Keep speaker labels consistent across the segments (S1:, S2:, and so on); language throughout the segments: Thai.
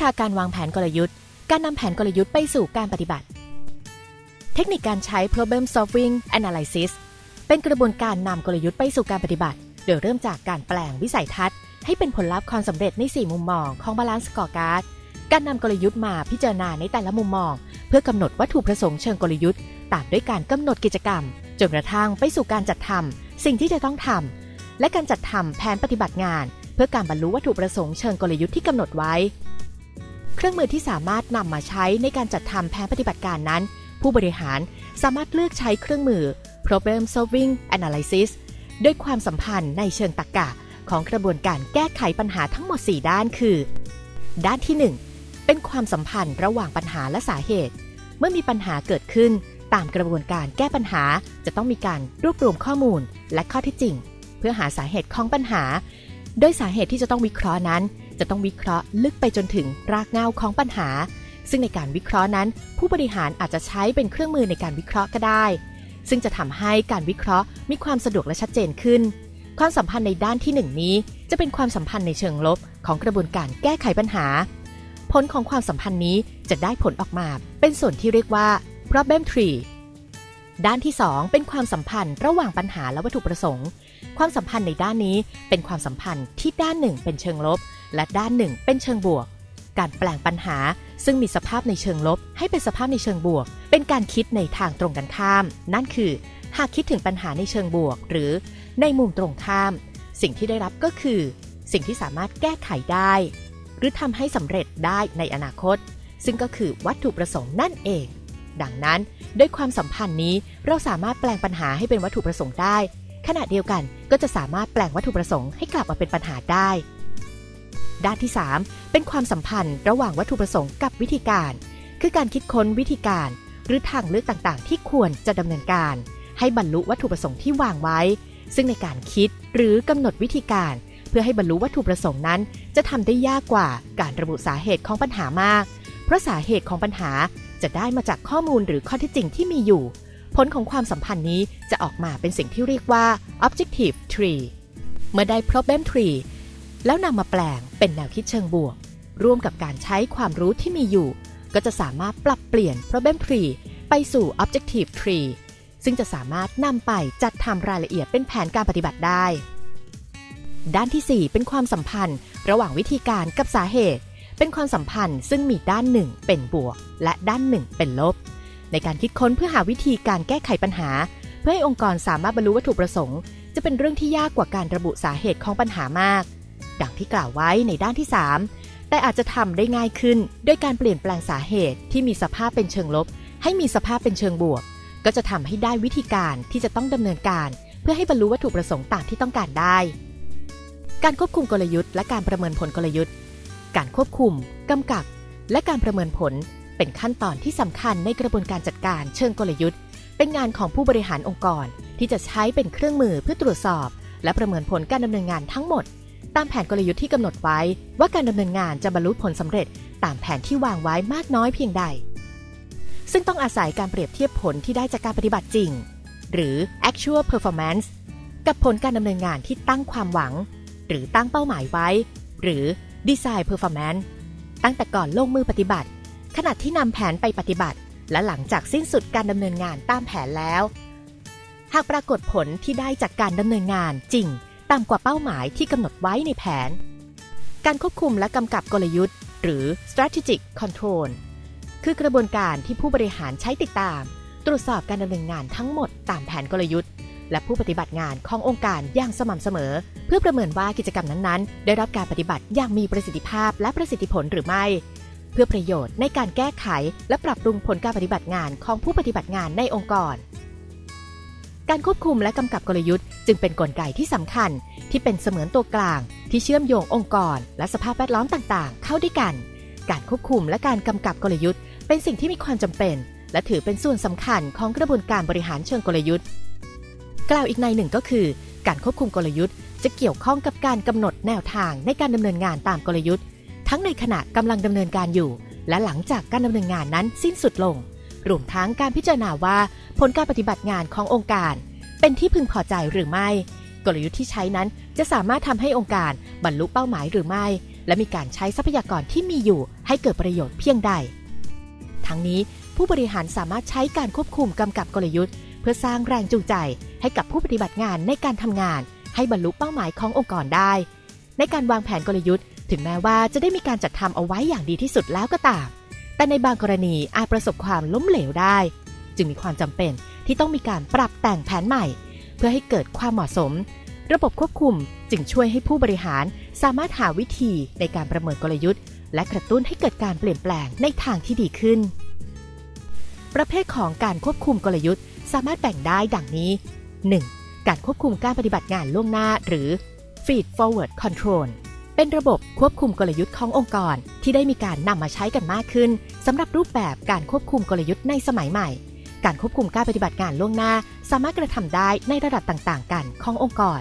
S1: ชาการวางแผนกลยุทธ์ การนำแผนกลยุทธ์ไปสู่การปฏิบัติ เทคนิคการใช้ problem solving analysis เป็นกระบวนการนำกลยุทธ์ไปสู่การปฏิบัติ โดยเริ่มจากการแปลงวิสัยทัศน์ ให้เป็นผลลัพธ์ความสำเร็จใน 4 มุมมองของ Balance Scorecard การนำกลยุทธ์มาพิจารณาในแต่ละมุมมอง เพื่อกำหนดวัตถุประสงค์เชิงกลยุทธ์ ตามด้วยการกำหนดกิจกรรม จนกระทั่งไปสู่การจัดทำสิ่งที่จะต้องทำและการจัดทำแผนปฏิบัติงาน เพื่อการบรรลุวัตถุประสงค์เชิงกลยุทธ์ที่กำหนดไว้ เครื่องมือที่สามารถนำมาใช้ในการจัดทำแผนปฏิบัติการนั้น ผู้บริหารสามารถเลือกใช้เครื่องมือ problem solving analysis ด้วยความสัมพันธ์ในเชิงตรรกะ ของกระบวนการแก้ไขปัญหาทั้งหมด 4 ด้านคือ ด้านที่ 1 เป็นความสัมพันธ์ระหว่างปัญหาและสาเหตุ เมื่อมีปัญหาเกิดขึ้น ตามกระบวนการแก้ปัญหาจะต้องมีการรวบรวมข้อมูลและข้อเท็จจริง เพื่อหาสาเหตุของปัญหา โดยสาเหตุที่จะต้องวิเคราะห์นั้น จะต้องวิเคราะห์ลึกไปจนถึงรากเหง้าของปัญหา ซึ่งในการวิเคราะห์นั้น ผู้บริหารอาจจะใช้เป็นเครื่องมือในการวิเคราะห์ก็ได้ ซึ่งจะทำให้การวิเคราะห์มีความสะดวกและชัดเจนขึ้น ความสัมพันธ์ในด้านที่หนึ่งนี้ จะเป็นความสัมพันธ์ในเชิงลบ ของกระบวนการแก้ไขปัญหา ผลของความสัมพันธ์นี้จะได้ผลออกมา เป็นส่วนที่เรียกว่า problem tree ด้านที่ 2 เป็นความสัมพันธ์ระหว่างปัญหาและวัตถุประสงค์ ความสัมพันธ์ในด้านนี้เป็นความสัมพันธ์ที่ด้านหนึ่งเป็นเชิงลบ และด้านหนึ่งเป็นเชิงบวก การแปลงปัญหาซึ่งมีสภาพในเชิงลบ ให้เป็นสภาพในเชิงบวก เป็นการคิดในทางตรงกันข้าม นั่นคือ หากคิดถึงปัญหาในเชิงบวก หรือในมุมตรงข้าม สิ่งที่ได้รับก็คือ สิ่งที่สามารถแก้ไขได้ หรือทำให้สำเร็จได้ในอนาคต ซึ่งก็คือวัตถุประสงค์นั่นเอง ดังนั้นด้วยความสัมพันธ์นี้เราสามารถแปลงปัญหาให้เป็นวัตถุประสงค์ได้ ขณะเดียวกันก็จะสามารถแปลงวัตถุประสงค์ให้กลับมาเป็นปัญหาได้ ด้านที่ 3 เป็นความสัมพันธ์ระหว่างวัตถุประสงค์กับวิธีการ คือการคิดค้นวิธีการ หรือทางเลือกต่างๆ ที่ควรจะดำเนินการ ให้บรรลุวัตถุประสงค์ที่วางไว้ ซึ่งในการคิดหรือกำหนดวิธีการ เพื่อให้บรรลุวัตถุประสงค์นั้น จะทำได้ยากกว่าการระบุสาเหตุของปัญหามาก เพราะสาเหตุของปัญหาจะได้มาจากข้อมูลหรือข้อเท็จจริงที่มีอยู่ ผลของความสัมพันธ์นี้จะออกมาเป็นสิ่งที่เรียกว่า objective tree เมื่อได้ problem tree แล้วนำมาแปลงเป็นแนวคิดเชิงบวก ร่วมกับการใช้ความรู้ที่มีอยู่ ก็จะสามารถปรับเปลี่ยน problem tree ไปสู่ objective tree ซึ่งจะสามารถนำไปจัดทำรายละเอียดเป็นแผนการปฏิบัติได้ ด้านที่ 4 เป็นความสัมพันธ์ ระหว่างวิธีการกับสาเหตุ เป็นความสัมพันธ์ซึ่งมีด้านหนึ่งเป็นบวก และด้านหนึ่งเป็นลบ ในการคิดค้นเพื่อหาวิธีการแก้ไขปัญหา เพื่อให้องค์กรสามารถบรรลุวัตถุประสงค์ จะเป็นเรื่องที่ยากกว่าการระบุสาเหตุของปัญหามาก ดังที่กล่าวไว้ในด้านที่ 3 แต่อาจจะทำได้ง่ายขึ้นด้วยการเปลี่ยนแปลงสาเหตุที่มีสภาพเป็นเชิงลบ ให้มีสภาพเป็นเชิงบวก ก็จะทำให้ได้วิธีการที่จะต้องดำเนินการ เพื่อให้บรรลุวัตถุประสงค์ตามที่ต้องการได้ การควบคุมกลยุทธ์และการประเมินผลกลยุทธ์ การควบคุมกำกับ และการประเมินผลเป็นขั้นตอนที่สำคัญในกระบวนการจัดการเชิงกลยุทธ์ เป็นงานของผู้บริหารองค์กรที่จะใช้เป็นเครื่องมือเพื่อตรวจสอบ และประเมินผลการดำเนินงานทั้งหมด ตามแผนกลยุทธ์ที่กำหนดไว้ ว่าการดำเนินงานจะบรรลุผลสำเร็จตามแผนที่วางไว้มากน้อยเพียงใด ซึ่งต้องอาศัยการเปรียบเทียบผลที่ได้จากการปฏิบัติจริง หรือ actual performance กับผลการดำเนินงานที่ตั้งความหวัง หรือตั้งเป้าหมายไว้ หรือ design performance ตั้งแต่ก่อนลงมือปฏิบัติ ขณะที่นำแผนไปปฏิบัติ และหลังจากสิ้นสุดการดำเนินงานตามแผนแล้ว หากปรากฏผลที่ได้จากการดำเนินงานจริง ต่ำกว่าเป้าหมายที่กำหนดไว้ในแผน การควบคุมและกำกับกลยุทธ์ หรือ strategic control คือกระบวนการที่ผู้บริหารใช้ติดตาม ตรวจสอบการดำเนินงานทั้งหมดตามแผนกลยุทธ์ และผู้ปฏิบัติงานขององค์การอย่างสม่ำเสมอ เพื่อประเมินว่ากิจกรรมนั้นๆ ได้รับการปฏิบัติอย่างมีประสิทธิภาพและประสิทธิผลหรือไม่ เพื่อประโยชน์ในการแก้ไข และปรับปรุงผลการปฏิบัติงานของผู้ปฏิบัติงานในองค์กร การควบคุมและกำกับกลยุทธ์จึงเป็นนกลไกที่สำคัญ ที่เป็นเสมือนตัวกลาง ที่เชื่อมโยงองค์กร และสภาพแวดล้อมต่างๆ เข้าด้วยกัน การควบคุมและการกำกับกลยุทธ์ เป็นสิ่งที่มีความจำเป็น และถือเป็นส่วนสำคัญของกระบวนการบริหารเชิงกลยุทธ์ กล่าวอีกในหนึ่งก็คือ การควบคุมกลยุทธ์ จะเกี่ยวข้องกับการกำหนดแนวทางในการดำเนินงานตามกลยุทธ์ ทั้งในขณะกำลังดำเนินการอยู่ และหลังจากการดำเนินงานนั้นสิ้นสุดลง รวมทั้งการพิจารณาว่าผลการปฏิบัติงานขององค์การ เป็นที่พึงพอใจหรือไม่ กลยุทธ์ที่ใช้นั้นจะสามารถทำให้องค์การบรรลุเป้าหมายหรือไม่ และมีการใช้ทรัพยากรที่มีอยู่ให้เกิดประโยชน์เพียงใด ทั้งนี้ผู้บริหารสามารถใช้การควบคุมกำกับกลยุทธ์ เพื่อสร้างแรงจูงใจ ให้กับผู้ปฏิบัติงานในการทำงาน ให้บรรลุเป้าหมายขององค์กรได้ ในการวางแผนกลยุทธ์ ถึงแม้ว่าจะได้มีการจัดทำเอาไว้อย่างดีที่สุดแล้วก็ตาม แต่ในบางกรณีอาจประสบความล้มเหลวได้ จึงมีความจำเป็นที่ต้องมีการปรับแต่งแผนใหม่ เพื่อให้เกิดความเหมาะสม ระบบควบคุมจึงช่วยให้ผู้บริหารสามารถหาวิธีในการประเมินกลยุทธ์ และกระตุ้นให้เกิดการเปลี่ยนแปลงในทางที่ดีขึ้น ประเภทของการควบคุมกลยุทธ์สามารถแบ่งได้ดังนี้ 1. การควบคุมการปฏิบัติงานล่วงหน้าหรือ feed forward control เป็นระบบควบคุมกลยุทธ์ขององค์กร ที่ได้มีการนำมาใช้กันมากขึ้นสำหรับรูปแบบการควบคุมกลยุทธ์ในสมัยใหม่ การควบคุมการปฏิบัติงานล่วงหน้า สามารถกระทำได้ในระดับต่างๆ กันขององค์กร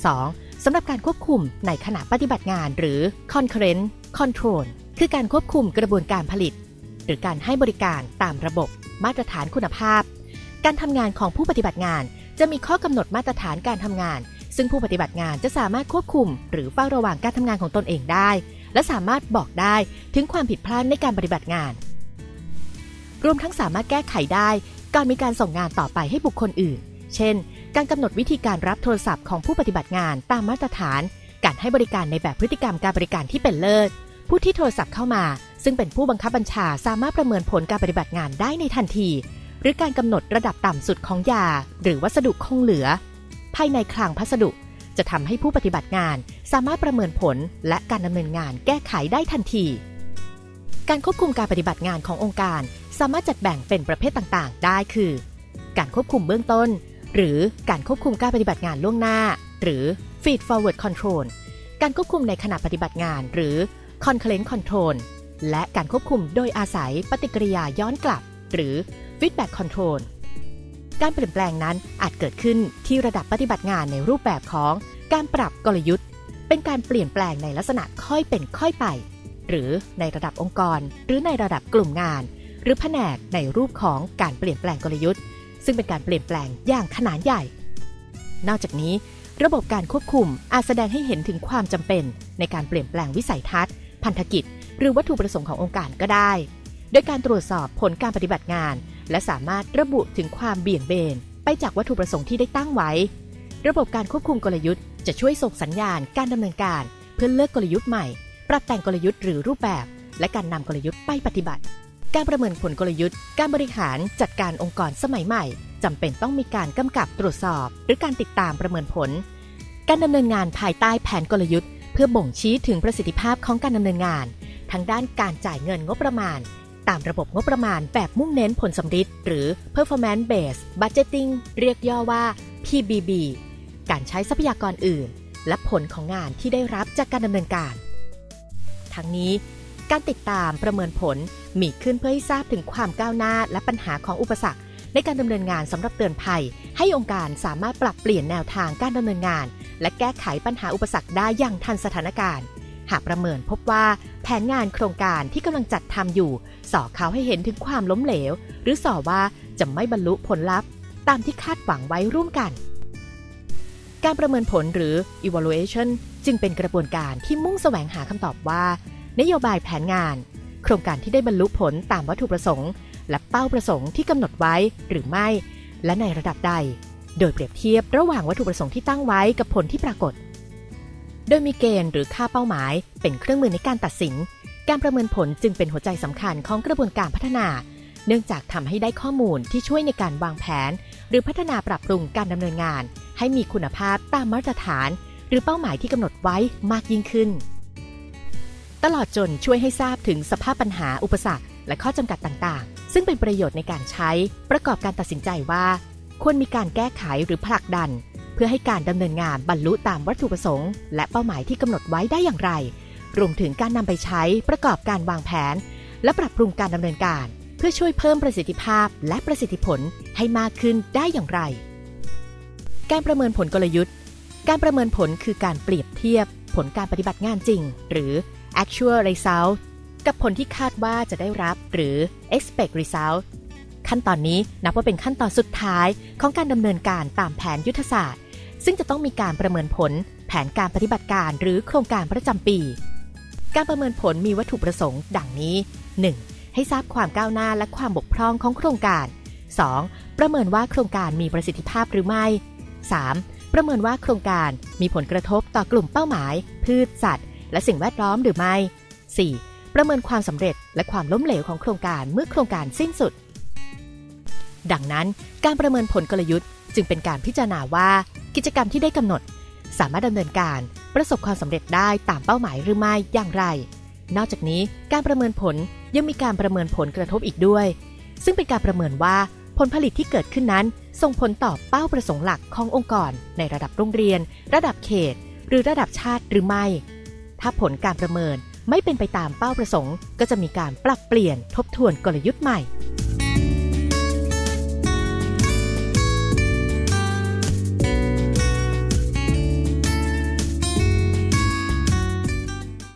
S1: 2. สำหรับการควบคุมในขณะปฏิบัติงานหรือ concurrent control คือการควบคุมกระบวนการผลิต หรือการให้บริการตามระบบ มาตรฐานคุณภาพ การทำงานของผู้ปฏิบัติงาน จะมีข้อกำหนดมาตรฐานการทำงาน ซึ่งผู้ปฏิบัติงานจะสามารถควบคุม หรือเฝ้าระวังการทำงานของตนเองได้ และสามารถบอกได้ถึงความผิดพลาดในการปฏิบัติงาน รวมทั้งสามารถแก้ไขได้ก่อนมีการส่งงานต่อไปให้บุคคลอื่น เช่น การกำหนดวิธีการรับโทรศัพท์ของผู้ปฏิบัติงานตามมาตรฐาน การให้บริการในแบบพฤติกรรมการบริการที่เป็นเลิศ ผู้ที่โทรศัพท์เข้ามา ซึ่งเป็นผู้บังคับบัญชาสามารถประเมินผลการปฏิบัติงานได้ในทันที หรือการกำหนดระดับต่ำสุดของยา หรือวัสดุคงเหลือ ภายในคลังพัสดุ จะทำให้ผู้ปฏิบัติงานสามารถประเมินผลและการดำเนินงานแก้ไขได้ทันที การควบคุมการปฏิบัติงานขององค์การ สามารถจัดแบ่งเป็นประเภทต่างๆ ได้คือ การควบคุมเบื้องต้น หรือการควบคุมการปฏิบัติงานล่วงหน้า หรือ feed forward control การควบคุมในขณะปฏิบัติงาน หรือ concurrent control และการควบคุมโดยอาศัยปฏิกิริยาย้อนกลับ หรือ feedback control การเปลี่ยนแปลงนั้นอาจเกิดขึ้นที่ระดับปฏิบัติงานในรูปแบบของการปรับกลยุทธ์ เป็นการเปลี่ยนแปลงในลักษณะค่อยเป็นค่อยไป หรือในระดับองค์กร หรือในระดับกลุ่มงาน หรือแผนกในรูปของการเปลี่ยนแปลงกลยุทธ์ ซึ่งเป็นการเปลี่ยนแปลงอย่างขนาดใหญ่ นอกจากนี้ ระบบการควบคุมอาจแสดงให้เห็นถึงความจำเป็น ในการเปลี่ยนแปลงวิสัยทัศน์ พันธกิจ หรือวัตถุประสงค์ขององค์การก็ได้ โดยการตรวจสอบผลการปฏิบัติงาน และสามารถระบุถึงความเบี่ยงเบน ไปจากวัตถุประสงค์ที่ได้ตั้งไว้ ระบบการควบคุมกลยุทธ์จะช่วยส่งสัญญาณการดำเนินการ เพื่อเลือกกลยุทธ์ใหม่ ปรับแต่งกลยุทธ์หรือรูปแบบ และการนำกลยุทธ์ไปปฏิบัติ การประเมินผลกลยุทธ์ การบริหารจัดการองค์กรสมัยใหม่จำเป็นต้องมีการกำกับตรวจสอบ หรือการติดตามประเมินผล การดำเนินงานภายใต้แผนกลยุทธ์ เพื่อบ่งชี้ถึงประสิทธิภาพของการดำเนินงาน ทั้งด้านการจ่ายเงินงบประมาณ ตามระบบงบประมาณแบบมุ่งเน้นผลสำฤทธิ์หรือ performance based budgeting เรียกย่อว่า PBB การใช้ทรัพยากรอื่น และผลของงานที่ได้รับจากการดำเนินการ ทั้งนี้ การติดตามประเมินผลมีขึ้นเพื่อให้ทราบถึงความก้าวหน้าและปัญหาของอุปสรรค ในการดำเนินงานสำหรับเตือนภัย ให้องค์การสามารถปรับเปลี่ยนแนวทางการดำเนินงาน และแก้ไขปัญหาอุปสรรคได้อย่างทันสถานการณ์ หากประเมินพบว่าแผนงานโครงการที่กำลังจัดทำอยู่ ส่อเขาให้เห็นถึงความล้มเหลว หรือส่อว่าจะไม่บรรลุผลลัพธ์ ตามที่คาดหวังไว้ร่วมกัน การประเมินผลหรือ evaluation จึงเป็นกระบวนการที่มุ่งแสวงหาคำตอบว่า นโยบายแผนงาน โครงการที่ได้บรรลุผลตามวัตถุประสงค์ และเป้าประสงค์ที่กำหนดไว้หรือไม่ และในระดับใด โดยเปรียบเทียบระหว่างวัตถุประสงค์ที่ตั้งไว้กับผลที่ปรากฏ โดยมีเกณฑ์หรือค่าเป้าหมาย เป็นเครื่องมือในการตัดสิน การประเมินผลจึงเป็นหัวใจสำคัญของกระบวนการพัฒนา เนื่องจากทำให้ได้ข้อมูลที่ช่วยในการวางแผน หรือพัฒนาปรับปรุงการดำเนินงาน ให้มีคุณภาพตามมาตรฐาน หรือเป้าหมายที่กำหนดไว้มากยิ่งขึ้น ตลอดจนช่วยให้ทราบถึงสภาพปัญหาอุปสรรค และข้อจำกัดต่างๆ ซึ่งเป็นประโยชน์ในการใช้ ประกอบการตัดสินใจว่า ควรมีการแก้ไขหรือผลักดัน เพื่อให้การดำเนินงานบรรลุตามวัตถุประสงค์ และเป้าหมายที่กำหนดไว้ได้อย่างไร รวมถึงการนำไปใช้ประกอบการวางแผน และปรับปรุงการดำเนินการ เพื่อช่วยเพิ่มประสิทธิภาพและประสิทธิผลให้มากขึ้นได้อย่างไร การประเมินผลกลยุทธ์ การประเมินผลคือการเปรียบเทียบ ผลการปฏิบัติงานจริง หรือ actual result กับผลที่คาดว่าจะได้รับหรือ expect result ขั้นตอนนี้นับว่าเป็นขั้นตอนสุดท้ายของการดำเนินการตามแผนยุทธศาสตร์ ซึ่งจะต้องมีการประเมินผล แผนการปฏิบัติการหรือโครงการประจำปี การประเมินผลมีวัตถุประสงค์ ดังนี้ 1. ให้ทราบความก้าวหน้าและความบกพร่องของโครงการ 2. ประเมินว่าโครงการมีประสิทธิภาพหรือไม่ 3. ประเมินว่าโครงการมีผลกระทบต่อกลุ่มเป้าหมาย พืชสัตว์ และสิ่งแวดล้อมหรือไม่ 4. ประเมินความสำเร็จและความล้มเหลวของโครงการเมื่อโครงการสิ้นสุด ดังนั้น การประเมินผลกลยุทธ์ จึงเป็นการพิจารณาว่ากิจกรรมที่ได้กำหนด สามารถดำเนินการประสบความสำเร็จได้ตามเป้าหมายหรือไม่อย่างไร นอกจากนี้การประเมินผลยังมีการประเมินผลกระทบอีกด้วย ซึ่งเป็นการประเมินว่าผลผลิตที่เกิดขึ้นนั้นส่งผลต่อเป้าประสงค์หลักขององค์กร ในระดับโรงเรียน ระดับเขต หรือระดับชาติหรือไม่ ถ้าผลการประเมินไม่เป็นไปตามเป้าประสงค์ ก็จะมีการปรับเปลี่ยนทบทวนกลยุทธ์ใหม่